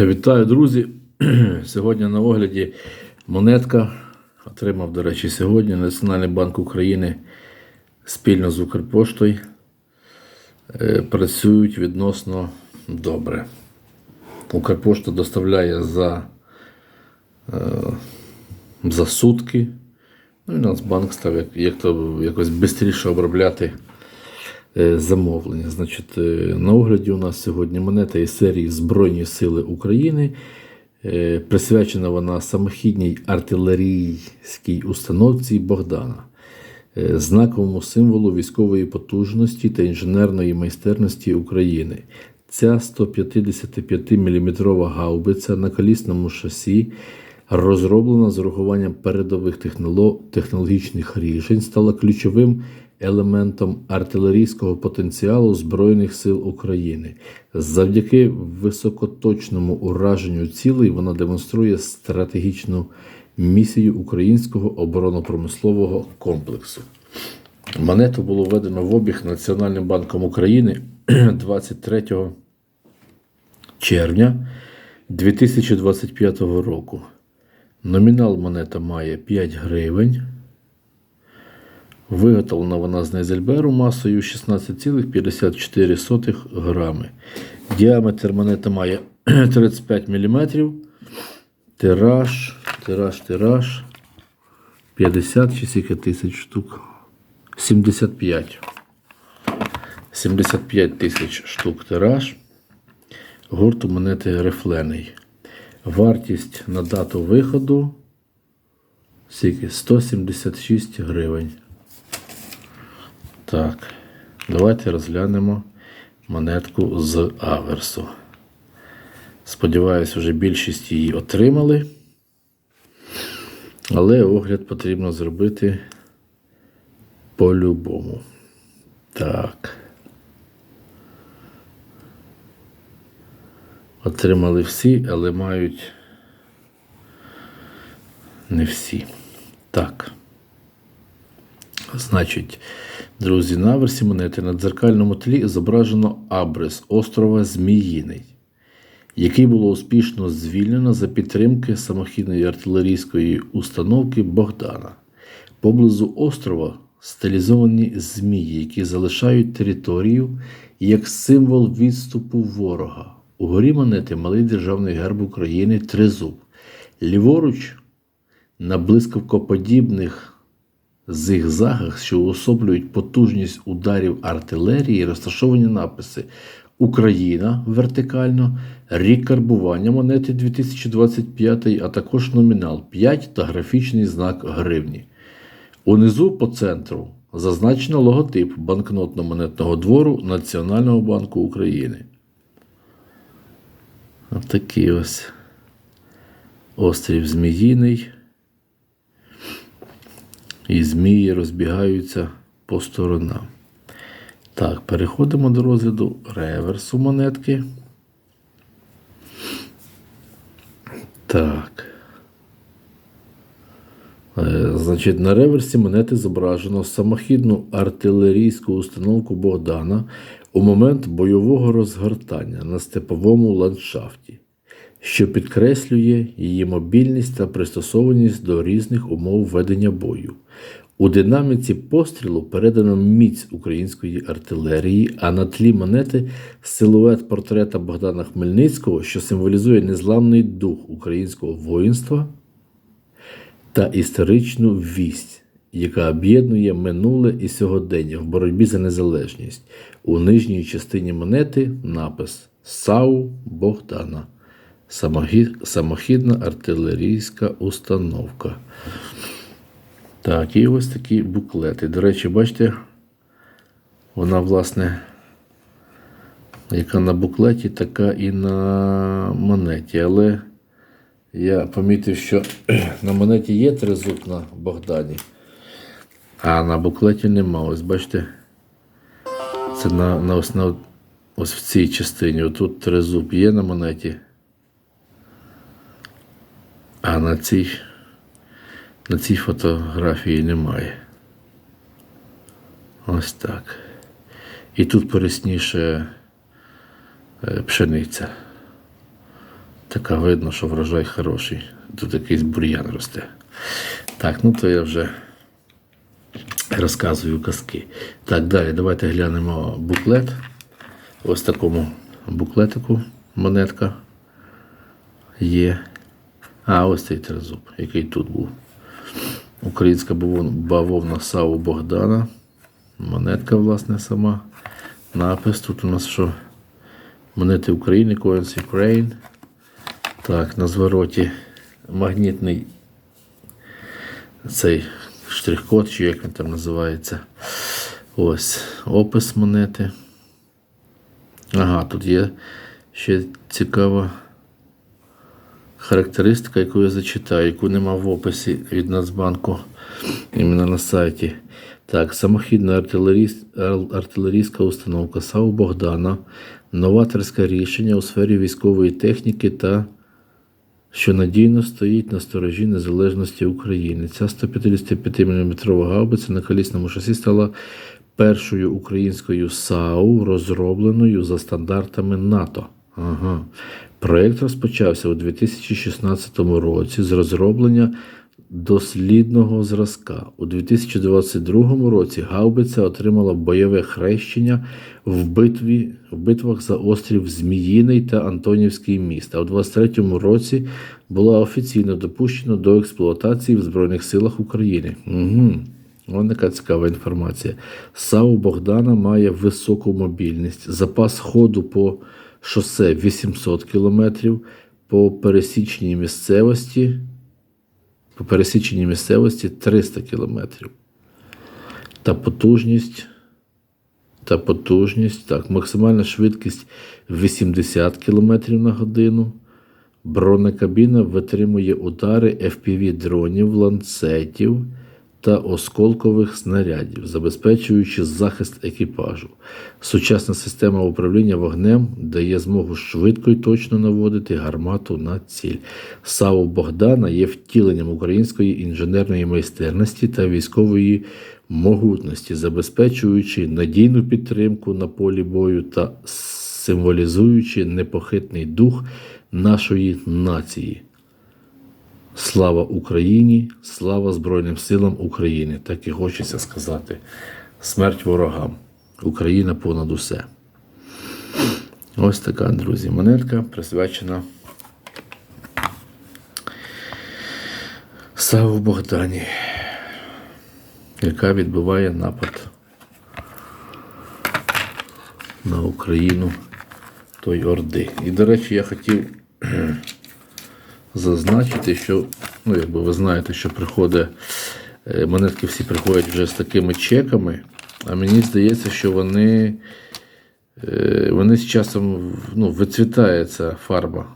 Вітаю, друзі! Сьогодні на огляді монетка. Отримав, до речі, сьогодні Національний банк України спільно з Укрпоштою е, працюють відносно добре. Укрпошта доставляє за, е, за сутки. Ну і Нацбанк став як, то якось швидше обробляти замовлення. Значить, е, на огляді у нас сьогодні монета із серії Збройні Сили України. Е, Присвячена вона самохідній артилерійській установці Богдана, е, знаковому символу військової потужності та інженерної майстерності України. Ця 155 мм гаубиця на колісному шасі розроблена з урахуванням передових техноло- технологічних рішень, стала ключовим елементом артилерійського потенціалу Збройних сил України. Завдяки високоточному ураженню цілей вона демонструє стратегічну місію українського оборонно-промислового комплексу. Монету було введено в обіг Національним банком України 23 червня 2025 року. Номінал монета має 5 гривень. Виготовлена вона з Нейзельберу масою 16,54 грами. Діаметр монети має 35 мм. Тираж, тираж, тираж. 50 чи скільки тисяч штук. 75. 75 тисяч штук тираж. Гурт у монети рифлений. Вартість на дату виходу скільки? 176 гривень. Так, давайте розглянемо монетку з аверсу. Сподіваюсь, вже більшість її отримали. Але огляд потрібно зробити по-любому. Так. Отримали всі, але мають не всі. Так. Значить, друзі, на версі монети на дзеркальному тлі зображено абрис острова Зміїний, який було успішно звільнено за підтримки самохідної артилерійської установки Богдана. Поблизу острова стилізовані змії, які залишають територію як символ відступу ворога. Угорі монети малий державний герб України Тризуб. Ліворуч на блискавкоподібних зигзагах, що уособлюють потужність ударів артилерії, розташовані написи Україна вертикально, рік карбування монети 2025, а також номінал 5 та графічний знак гривні. Унизу по центру зазначено логотип банкнотно-монетного двору Національного банку України. Отакий ось острів Зміїний. І змії розбігаються по сторонам. Так, переходимо до розгляду реверсу монетки. Так. Е, Значить, на реверсі монети зображено самохідну артилерійську установку Богдана у момент бойового розгортання на степовому ландшафті, що підкреслює її мобільність та пристосованість до різних умов ведення бою. У динаміці пострілу передано міць української артилерії, а на тлі монети силует портрета Богдана Хмельницького, що символізує незламний дух українського воїнства та історичну вість, яка об'єднує минуле і сьогодення в боротьбі за незалежність. У нижній частині монети напис САУ Богдана. Самохід- Самохідна артилерійська установка. Так, і ось такі буклети. До речі, бачите, вона, власне, яка на буклеті, така і на монеті. Але я помітив, що на монеті є тризуб на Богдані, а на буклеті нема. Ось бачите, це на, на, ось, на, ось в цій частині. Отут тризуб є на монеті. А на цій, на цій фотографії немає. Ось так. І тут порисніше е, пшениця. Така видно, що врожай хороший. Тут якийсь бур'ян росте. Так, ну то я вже розказую казки. Так, далі давайте глянемо буклет. Ось такому буклетику монетка є. А, ось цей тризуб, який тут був. Українська бавовна- Саву Богдана. Монетка, власне, сама. Напис тут у нас що? Монети України, Coins Ukraine. Так, на звороті магнітний цей штрих-код, чи як він там називається. Ось опис монети. Ага, тут є ще цікава характеристика, яку я зачитаю, яку нема в описі від Нацбанку іменно на сайті. Так, самохідна артилерійська установка САУ Богдана, новаторське рішення у сфері військової техніки та що надійно стоїть на сторожі незалежності України. Ця 155 мм гаубиця на колісному шасі стала першою українською САУ, розробленою за стандартами НАТО. Ага. Проєкт розпочався у 2016 році з розроблення дослідного зразка. У 2022 році гаубиця отримала бойове хрещення в, битві, в битвах за острів Зміїний та Антонівський міст. А у 2023 році була офіційно допущена до експлуатації в Збройних силах України. Угу. Ось така цікава інформація. САУ Богдана має високу мобільність, запас ходу по шосе 800 км, по пересічній місцевості, по пересіченій місцевості 300 км. Та потужність. Та потужність. Так, максимальна швидкість 80 км на годину. Бронекабіна витримує удари FPV-дронів, ланцетів та осколкових снарядів, забезпечуючи захист екіпажу. Сучасна система управління вогнем дає змогу швидко і точно наводити гармату на ціль. САУ Богдана є втіленням української інженерної майстерності та військової могутності, забезпечуючи надійну підтримку на полі бою та символізуючи непохитний дух нашої нації. Слава Україні, слава Збройним силам України. Так і хочеться сказати. Смерть ворогам. Україна понад усе. Ось така, друзі, монетка присвячена Саву Богдані, яка відбиває напад на Україну той Орди. І, до речі, я хотів зазначити, що, ну, якби ви знаєте, що приходить, е, монетки всі приходять вже з такими чеками, а мені здається, що вони, е, вони з часом ну, вицвітає ця фарба.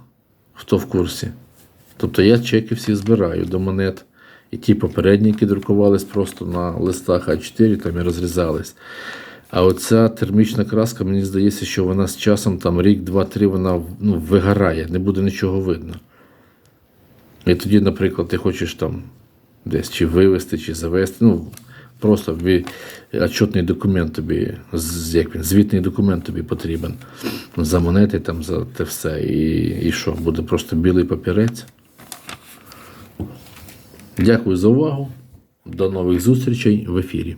Хто в курсі? Тобто я чеки всі збираю до монет. І ті попередні, які друкувались просто на листах А4 там і розрізались. А оця термічна краска, мені здається, що вона з часом, там рік, два, три, вона ну, вигорає, не буде нічого видно. І тоді, наприклад, ти хочеш там десь чи вивезти, чи завести. Ну, просто тобі отчетний документ тобі, як він, звітний документ тобі потрібен. За монети, там, за те все. І, і що, буде просто білий папірець. Дякую за увагу. До нових зустрічей в ефірі.